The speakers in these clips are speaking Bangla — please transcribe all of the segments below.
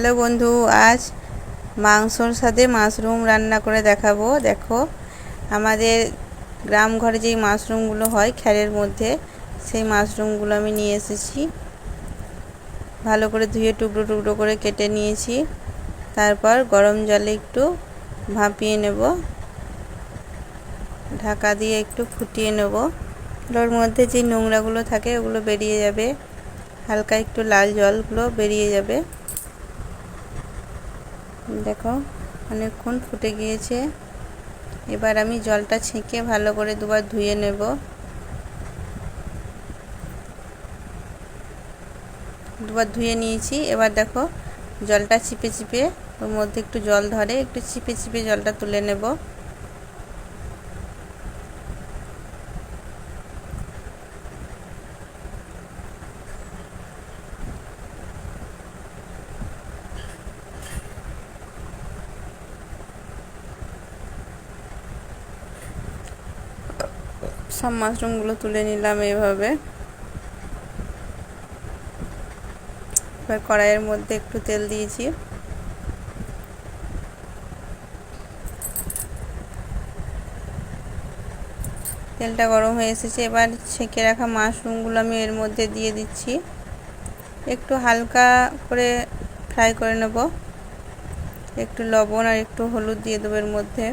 হ্যালো বন্ধু, আজ মাংসর সাথে মাশরুম রান্না করে দেখাবো। দেখো, আমাদের গ্রাম ঘরে যেই মাশরুমগুলো হয় খ্যারের মধ্যে, সেই মাশরুমগুলো আমি নিয়ে এসেছি। ভালো করে ধুয়ে টুকরো টুকরো করে কেটে নিয়েছি। তারপর গরম জলে একটু ভাপিয়ে নেব। ঢাকা দিয়ে একটু ফুটিয়ে নেব। ওর মধ্যে যে নোংরাগুলো থাকে, ওগুলো বেরিয়ে যাবে। হালকা একটু লাল জলগুলো বেরিয়ে যাবে। দেখো, অনেকক্ষণ ফুটে গিয়েছে। এবার আমি জলটা ছেঁকে ভালো করে দুবার ধুয়ে নেব। দুবার ধুয়ে নিয়েছি। এবার দেখো, জলটা চিপে চিপে ওর মধ্যে একটু জল ধরে, একটু চিপে চিপে জলটা তুলে নেব। সব মাশরুমগুলো তুলে নিলাম এইভাবে এবার কড়াইয়ের মধ্যে একটু তেল দিয়েছি। তেলটা গরম হয়ে এসেছে। এবার ছেঁকে রাখা মাশরুমগুলো আমি এর মধ্যে দিয়ে দিচ্ছি। একটু হালকা করে ফ্রাই করে নেব। একটু লবণ আর একটু হলুদ দিয়ে দেবো এর মধ্যে।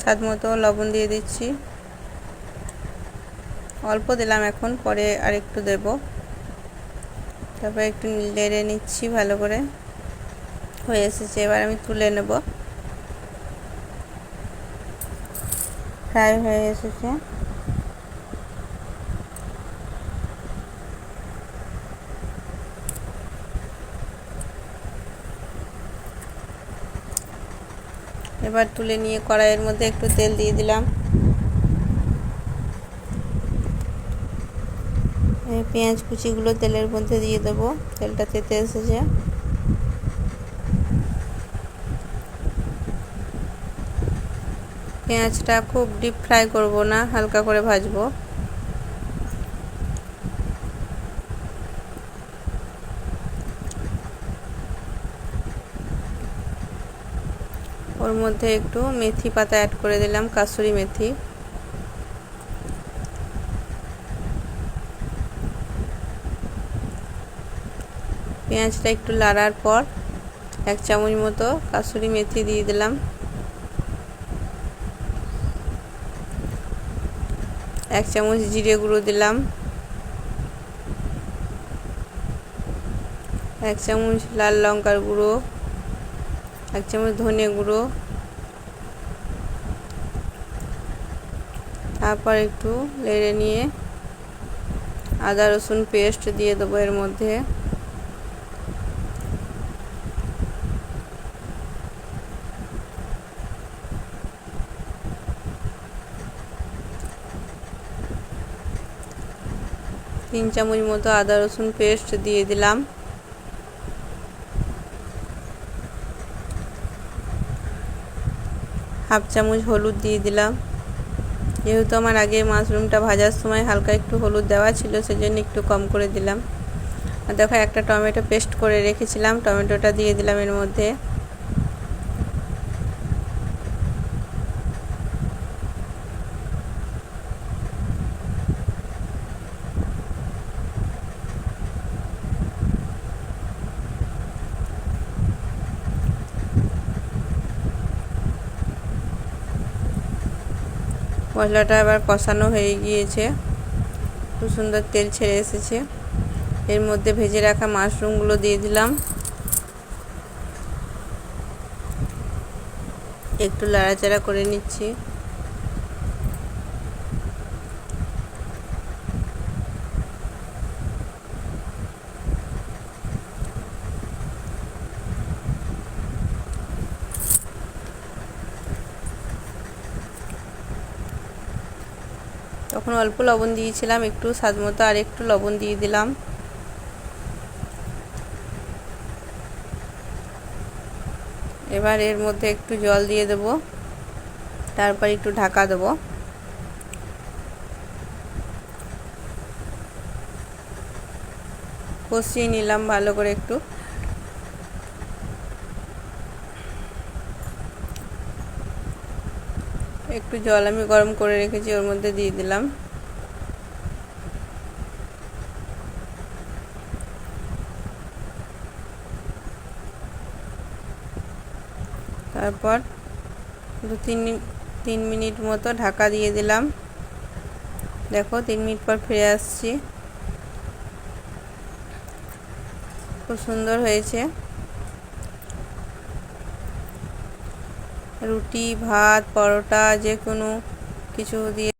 স্বাদ মতো লবণ দিয়ে দিচ্ছি। অল্প দিলাম এখন, পরে আর একটু দেব। তারপর একটু নেড়ে নিচ্ছি ভালো করে। হয়ে এসেছে, এবার আমি তুলে নেব। ফ্রাই হয়ে এসেছে। এবার তুলে নিয়ে কড়াইয়ের মধ্যে একটু তেল দিয়ে দিলাম। পেঁয়াজ কুচিগুলো তেলের মধ্যে দিয়ে দেবো। তেলটা তেতে এসেছে। পেঁয়াজটা খুব ডিপ ফ্রাই করব না, হালকা করে ভাজবো। ওর মধ্যে একটু মেথি পাতা অ্যাড করে দিলাম, কাসুরি মেথি। পেঁয়াজটা একটু লাড়ার পর এক চামচ মতো কাসুরি মেথি দিয়ে দিলাম। এক চামচ জিরে গুঁড়ো দিলাম। এক চামচ লাল লঙ্কার গুঁড়ো। এক চামচ ধনে গুঁড়ো। তারপর একটু লেড়ে নিয়ে আদা, রসুন পেস্ট দিয়ে দেবো এর মধ্যে। তিন চামচ মতো আদা, রসুন পেস্ট দিয়ে দিলাম। হাফ চামচ হলুদ দিয়ে দিলাম। যেহেতু আমার আগে মাশরুমটা ভাজার সময় হালকা একটু হলুদ দেওয়া ছিল, সেজন্য একটু কম করে দিলাম। আর দেখো একটা টমেটো পেস্ট করে রেখেছিলাম, টমেটোটা দিয়ে দিলাম এর মধ্যে। মশলাটা আবার কষানো হয়ে গিয়েছে। খুব সুন্দর তেল ছেড়ে এসেছে। এর মধ্যে ভেজে রাখা মাশরুমগুলো দিয়ে দিলাম। একটু লাড়াচাড়া করে নিচ্ছি। তখন অল্প লবণ দিয়েছিলাম, একটু স্বাদ মতো আর একটু লবণ দিয়ে দিলাম। এবার এর মধ্যে একটু জল দিয়ে দেব, তারপর একটু ঢাকা দেব। কষিয়ে নিলাম ভালো করে একটু। একটু জল আমি গরম করে রেখেছি, ওর মধ্যে দিয়ে দিলাম। তারপর দু তিন তিন মিনিট মতো ঢাকা দিয়ে দিলাম। দেখো, তিন মিনিট পর ফিরে আসছি। খুব সুন্দর হয়েছে। রুটি ভাত পরোটা যে কোনো কিছু দিয়ে